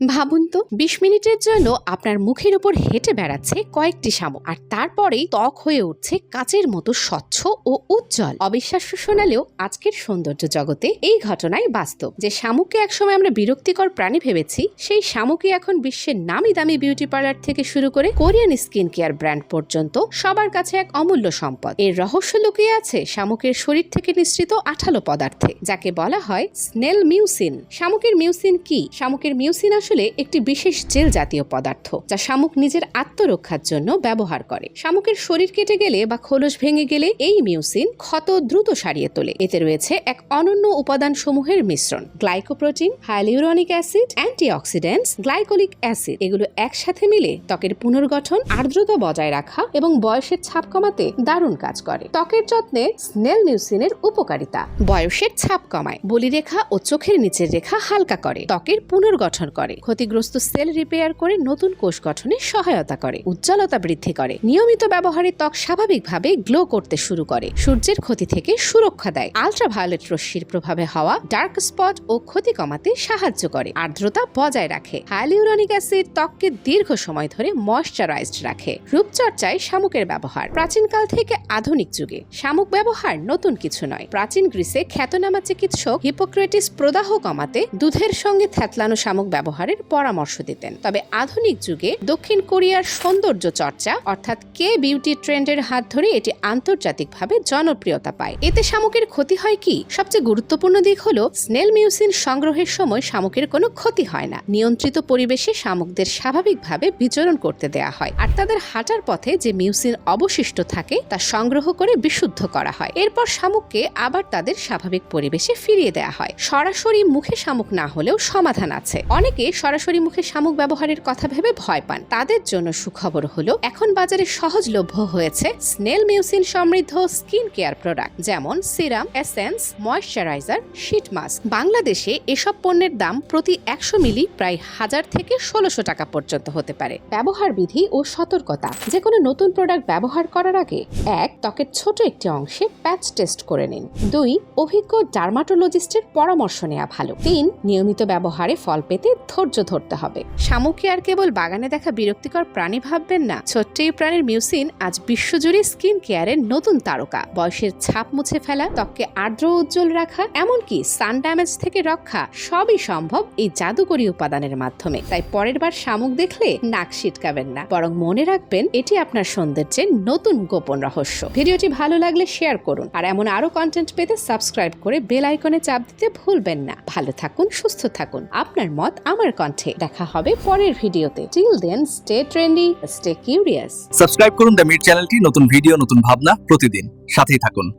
ভাবুন তো, বিশ মিনিটের জন্য আপনার মুখের উপর হেঁটে বেড়াচ্ছে কয়েকটি শামুক আর তারপরেই ত্বক হয়ে উঠছে কাচের মতো স্বচ্ছ ও উজ্জ্বল। অবিশ্বাস্য শোনালেও আজকের সৌন্দর্য জগতে এই ঘটনাই বাস্তব। যে শামুককে একসময় আমরা বিরক্তিকর প্রাণী ভেবেছি, সেই শামুকই এখন বিশ্বের নামি দামি বিউটি পার্লার থেকে শুরু করে কোরিয়ান স্কিন কেয়ার ব্র্যান্ড পর্যন্ত সবার কাছে এক অমূল্য সম্পদ। এর রহস্য লুকিয়ে আছে শামুকের শরীর থেকে নিঃসৃত আঠালো পদার্থে, যাকে বলা হয় স্নেল মিউসিন। শামুকের মিউসিন কি? শামুকের মিউসিন আসলে একটি বিশেষ জেল জাতীয় পদার্থ, যা শামুক নিজের আত্মরক্ষার জন্য ব্যবহার করে। শামুকের শরীর কেটে গেলে বা খোলস ভেঙে গেলে এই মিউসিন ক্ষত দ্রুত সারিয়ে তোলে। এতে রয়েছে এক অনন্য উপাদান সমূহের মিশ্রণ, glycoprotein hyaluronic acid, antioxidants, glycolic acid. এগুলো একসাথে মিলে ত্বকের পুনর্গঠন, আর্দ্রতা বজায় রাখা এবং বয়সের ছাপ কমাতে দারুণ কাজ করে। ত্বকের যত্নে স্নেল মিউসিনের উপকারিতা। বয়সের ছাপ কমায়, বলিরেখা ও চোখের নিচের রেখা হালকা করে, ত্বকের পুনর্গঠন করে। ক্ষতিগ্রস্ত সেল রিপেয়ার করে নতুন কোষ গঠনে সহায়তা করে, উজ্জ্বলতা বৃদ্ধি করে, নিয়মিত ব্যবহারে ত্বক স্বাভাবিকভাবে গ্লো করতে শুরু করে, সূর্যের ক্ষতি থেকে সুরক্ষা দেয় আলট্রাভায়োলেট রশ্মির প্রভাবে হওয়া ডার্ক স্পট ও ক্ষতি কমাতে সাহায্য করে, আর্দ্রতা বজায় রাখে হাইলিউরনিক অ্যাসিড ত্বককে দীর্ঘ সময় ধরে ময়শ্চারাইজড রাখে, রূপচর্চায় শামুকের ব্যবহার, প্রাচীনকাল থেকে আধুনিক যুগে, শামুক ব্যবহার নতুন কিছু নয়, প্রাচীন গ্রিসে খ্যাতনামা চিকিৎসক হিপোক্রেটিস প্রদাহ কমাতে, দুধের সঙ্গে থ্যাতলানো শামুক ব্যবহারের পরামর্শ দিতেন। তবে আধুনিক যুগে দক্ষিণ কোরিয়ার সৌন্দর্য চর্চা, অর্থাৎ কে বিউটি ট্রেন্ডের হাত ধরে এটি আন্তর্জাতিকভাবে জনপ্রিয়তা পায়। এতে শামুকের ক্ষতি হয় কি? সবচেয়ে গুরুত্বপূর্ণ দিক হলো, স্নেল মিউসিন সংগ্রহের সময় শামুকের কোনো ক্ষতি হয় না। নিয়ন্ত্রিত পরিবেশে শামুকদের স্বাভাবিকভাবে বিচরণ করতে দেয়া হয়। আর তাদের হাঁটার পথে যে মিউসিন অবশিষ্ট থাকে, তা সংগ্রহ করে বিশুদ্ধ করা হয়। এরপর শামুককে আবার তাদের স্বাভাবিক পরিবেশে ফিরিয়ে দেয়া হয়। সরাসরি মুখে শামুক না হলেও সমাধান আছে। অনেকে সরাসরি মুখে শামুক ব্যবহারের কথা ভেবে ভয় পান। তাদের জন্য সুখবর হলো, এখন বাজারে সহজলভ্য হয়েছে স্নেল মিউসিন সমৃদ্ধ স্কিন কেয়ার প্রোডাক্ট, যেমন serum, essence, moisturiser, sheet mask. বাংলাদেশে এসব পণ্যের দাম প্রতি একশো মিলি প্রায় হাজার থেকে ষোলোশো টাকা পর্যন্ত হতে পারে। ব্যবহার বিধি ও সতর্কতা যে কোনো নতুন প্রোডাক্ট ব্যবহার করার আগে, এক, ত্বকের ছোট একটি অংশে প্যাচ টেস্ট করে নিন। দুই, অভিজ্ঞ ডার্মাটোলজিস্টের পরামর্শ নেওয়া ভালো। তিন, নিয়মিত ব্যবহারে ফল পেতে ধৈর্য ধরতে হবে। শামুকে আর কেবল বাগানে দেখা বিরক্তিকর প্রাণী ভাববেন না। ছোট্ট এই প্রাণীর মিউসিন আজ বিশ্বজুড়ে স্কিন কেয়ারের নতুন তারকা। বয়সের ছাপ মুছে ফেলা, ত্বককে আর্দ্র উজ্জ্বল রাখা, এমনকি সান ড্যামেজ থেকে রক্ষা, সবই সম্ভব এই জাদুকরী উপাদানের মাধ্যমে। তাই পরের বার শামুক দেখলে নাক সিটকাবেন না। বরং মনে রাখবেন, এটি আপনার সৌন্দর্যের নতুন গোপন রহস্য। ভিডিওটি ভালো লাগলে শেয়ার করুন। আর এমন আরও কন্টেন্ট পেতে সাবস্ক্রাইব করে বেল আইকনে চাপ দিতে ভুলবেন না। ভালো থাকুন, সুস্থ থাকুন। আপনার মত আমার কণ্ঠে দেখা হবে পরের ভিডিওতে। Till then stay trendy stay curious subscribe করুন দ্য মিট চ্যানেলটি নতুন ভিডিও, নতুন ভাবনা প্রতিদিন। সাথেই থাকুন।